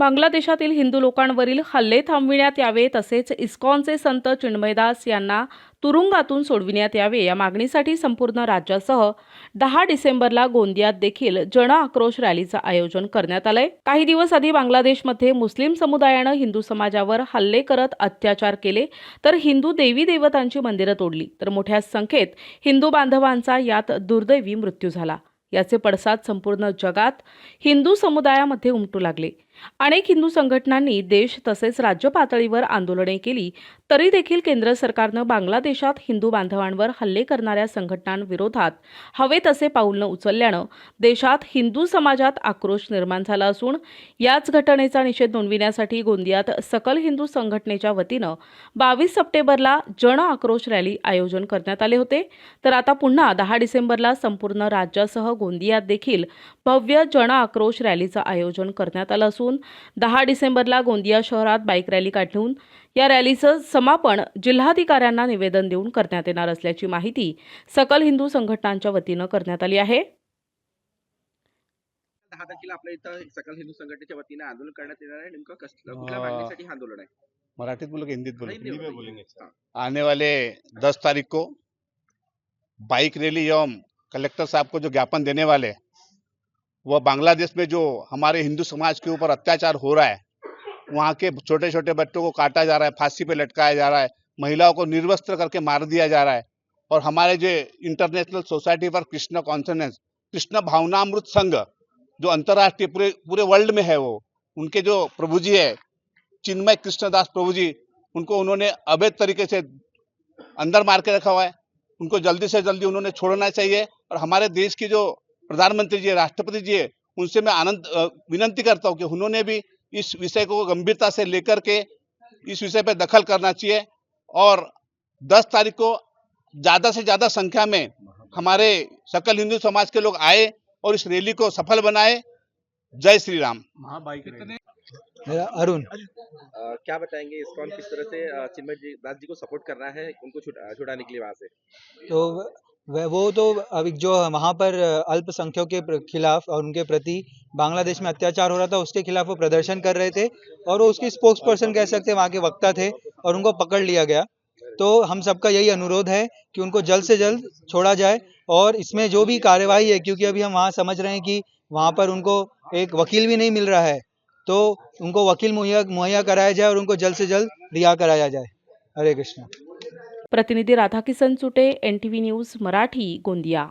बांगलादेशातील हिंदू लोकांवरील हल्ले थांबविण्यात यावे तसेच इस्कॉनचे संत चिन्मयदास यांना तुरुंगातून सोडविण्यात यावे या मागणीसाठी संपूर्ण राज्यासह दहा डिसेंबरला गोंदियात देखील जन आक्रोश रॅलीचं आयोजन करण्यात आलंय. काही दिवस आधी बांगलादेशमध्ये मुस्लिम समुदायानं हिंदू समाजावर हल्ले करत अत्याचार केले तर हिंदू देवी देवतांची मंदिरं तोडली. तर मोठ्या संख्येत हिंदू बांधवांचा यात दुर्दैवी मृत्यू झाला. याचे पडसाद संपूर्ण जगात हिंदू समुदायामध्ये उमटू लागले. अनेक हिंदू संघटनांनी देश तसेच राज्य पातळीवर आंदोलने केली तरी देखील केंद्र सरकारनं बांगलादेशात हिंदू बांधवांवर हल्ले करणाऱ्या संघटनांविरोधात हवे तसे पाऊल न उचलल्यानं देशात हिंदू समाजात आक्रोश निर्माण झाला असून याच घटनेचा निषेध नोंदविण्यासाठी गोंदियात सकल हिंदू संघटनेच्या वतीनं बावीस सप्टेंबरला जन आक्रोश रॅली आयोजन करण्यात आले होते. तर आता पुन्हा दहा डिसेंबरला संपूर्ण राज्यासह गोंदियात देखील भव्य जन आक्रोश रॅलीचं आयोजन करण्यात आलं असून दहा डिसेंबरला गोंदिया शहरात बाईक रॅली काढून या रॅलीचं समापन जिल्हाधिकाऱ्यांना निवेदन देऊन करण्यात येणार असल्याची माहिती सकल हिंदू संघटनांच्या वतीनं करण्यात आली आहे. दहा तारखेला आपल्या इथं सकल हिंदू संघटनेच्या वतीने आंदोलन करण्यात येणार आहे. नेमकं कसलं कुठल्या मागणीसाठी हे आंदोलन आहे? मराठीत बोलो कि? हिंदी बोलो। आने वाले दस तारीख को बाइक रैली एवं कलेक्टर साहब को जो ज्ञापन देने वाले वह बांग्लादेश में जो हमारे हिंदू समाज के ऊपर अत्याचार हो रहा है, वहाँ के छोटे छोटे बच्चों को काटा जा रहा है, फांसी पे लटकाया जा रहा है, महिलाओं को निर्वस्त्र करके मार दिया जा रहा है और हमारे जो international society for Krishna consciousness Krishna Bhavanamrita Sangh जो अंतर्राष्ट्रीय पूरे पूरे वर्ल्ड में है वो, उनके जो प्रभु जी है, चिन्मय कृष्णदास प्रभु जी उनको उन्होंने अवैध तरीके से अंदर मार के रखा हुआ है। उनको जल्दी से जल्दी उन्होंने छोड़ना चाहिए और हमारे देश की जो प्रधानमंत्री जी राष्ट्रपति जी उनसे मैं आनंद विनंती करता हूँ कि उन्होंने भी इस विषय को गंभीरता से लेकर के इस विषय पे दखल करना चाहिए और 10 तारीख को ज़्यादा से ज़्यादा संख्या में हमारे सकल हिंदू समाज के लोग आए और इस रैली को सफल बनाए। जय श्री राम। मेरा अरुण। क्या बताएँगे इसकॉन किस तरह से चिन्मय जी दास जी को सपोर्ट कर रहा है उनको छुड़ा- छुड़ाने के लिए वहाँ से? तो वो तो अभी जो वहाँ पर अल्पसंख्यकों के खिलाफ और उनके प्रति बांग्लादेश में अत्याचार हो रहा था, उसके खिलाफ वो प्रदर्शन कर रहे थे और वो उसकी स्पोक्स पर्सन कह सकते वहाँ के वक्ता थे और उनको पकड़ लिया गया। तो हम सबका यही अनुरोध है कि उनको जल्द से जल्द छोड़ा जाए और इसमें जो भी कार्यवाही है, क्योंकि अभी हम वहाँ समझ रहे हैं कि वहाँ पर उनको एक वकील भी नहीं मिल रहा है तो उनको वकील मुहैया मुहैया कराया जाए और उनको जल्द से जल्द रिहा कराया जाए। हरे कृष्ण। प्रतिनिधी Radhakisan Chute N T V news Marathi Gondia.